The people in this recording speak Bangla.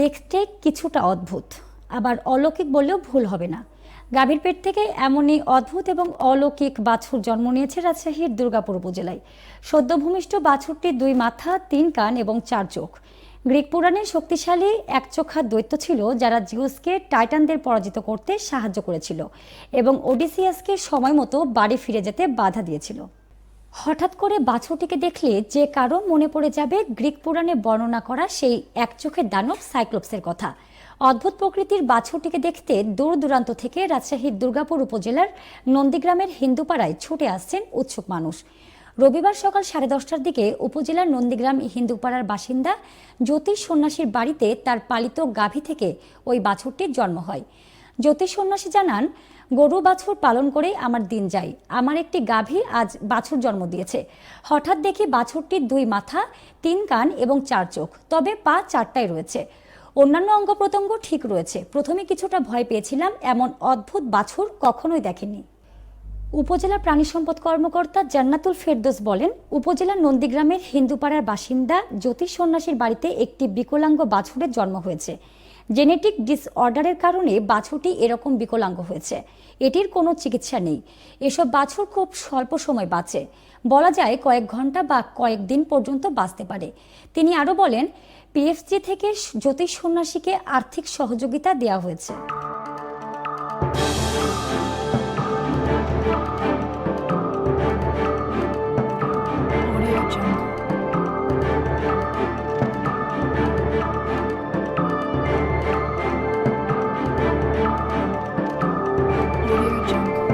দেখতে কিছুটা অদ্ভুত। আবার অলৌকিক বললেও ভুল হবে না। গাভীর পেট থেকে এমনই অদ্ভুত এবং অলৌকিক বাছুর জন্ম নিয়েছে রাজশাহীর দুর্গাপুর উপজেলায়। সদ্যভূমিষ্ঠ বাছুরটির দুই মাথা, তিন কান এবং চার চোখ। গ্রিক পুরাণে শক্তিশালী একচোখা দৈত্য ছিল যারা জিউসকে টাইটানদের পরাজিত করতে সাহায্য করেছিল এবং ওডিসিয়াসকে সময় মতো বাড়ি ফিরে যেতে বাধা দিয়েছিল। হঠাৎ করে বাছুরটিকে দেখলে যে কারও মনে পড়ে যাবে গ্রিক পুরাণে বর্ণনা করা সেই এক চোখের দানব সাইক্লোপসের কথা। অদ্ভুত প্রকৃতির বাছুরটিকে দেখতে দূর দূরান্ত থেকে রাজশাহীর দুর্গাপুর উপজেলার নন্দীগ্রামের হিন্দুপাড়ায় ছুটে আসছেন উৎসুক মানুষ। রবিবার সকাল সাড়ে দশটার দিকে উপজেলার নন্দীগ্রাম হিন্দুপাড়ার বাসিন্দা জ্যোতিষ সন্ন্যাসীর বাড়িতে তার পালিত গাভী থেকে ওই বাছুরটির জন্ম হয়। জ্যোতিষ সন্ন্যাসী জানান, গরু, বাছুর পালন করেই আমার দিন যায়। আমার একটি গাভী আজ বাছুর জন্ম দিয়েছে। হঠাৎ দেখি বাছুরটির দুই মাথা, তিন কান এবং চার চোখ, তবে পা চারটায় রয়েছে। অন্যান্য অঙ্গ প্রত্যঙ্গ ঠিক রয়েছে। প্রথমে কিছুটা ভয় পেয়েছিলাম, এমন অদ্ভুত বাছুর কখনোই দেখেনি। উপজেলা প্রাণী সম্পদ কর্মকর্তা জান্নাতুল ফেরদোস বলেন উপজেলার নন্দীগ্রামের হিন্দুপাড়ার বাসিন্দা জ্যোতিষ সন্ন্যাসীর বাড়িতে একটি বিকলাঙ্গ বাছুরের জন্ম হয়েছে। জেনেটিক ডিসঅর্ডারের কারণে বাছুরটি এরকম বিকলাঙ্গ হয়েছে। এটির কোনো চিকিৎসা নেই। এসব বাছুর খুব স্বল্প সময় বাঁচে। বলা যায় কয়েক ঘণ্টা বা কয়েক দিন পর্যন্ত বাঁচতে পারে। তিনি আরও বলেন, পিএফজি থেকে জ্যোতিষ সন্ন্যাসীকে আর্থিক সহযোগিতা দেওয়া হয়েছে। 中国。